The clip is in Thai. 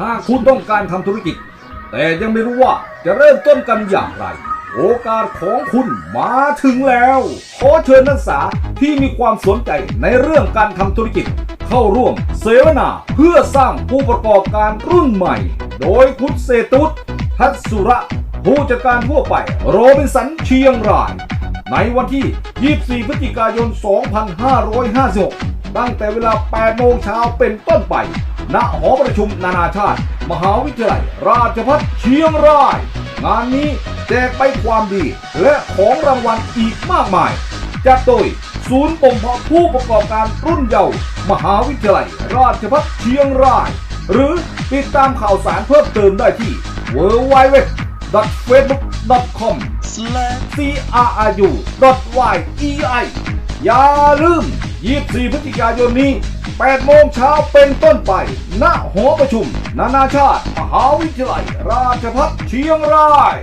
หากคุณต้องการทำธุรกิจ แต่ยังไม่รู้ว่าจะเริ่มต้นกันอย่างไร โอกาสของคุณมาถึงแล้ว ขอเชิญนักศึกษาที่มีความสนใจในเรื่องการทำธุรกิจ เข้าร่วมเสวนาเพื่อสร้างผู้ประกอบการรุ่นใหม่ โดยคุณเศรษฐวุฒิทัศสุระ ผู้จัดการทั่วไป โรบินสันเชียงราย ในวันที่ 24 พฤศจิกายน 2556 ตั้งแต่เวลา 8 โมงเช้าเป็นต้นไป ณหอประชุมนานาชาติ มหาวิทยาลัย ราชภัฏเชียงราย งานนี้แจกไปความดี และของรางวัลอีกมากมาย จัดโดยศูนย์บ่มเพาะผู้ประกอบการรุ่นเยาว์มหาวิทยาลัย ราชภัฏเชียงราย หรือติดตามข่าวสารเพิ่มเติมได้ที่ www.facebook.com c r r u y e i อย่าลืม 24 พฤศจิกายนนี้ 8 โมงเช้าเป็นต้นไป ณ หอประชุม นานาชาติ มหาวิทยาลัย ราชภัฏเชียงราย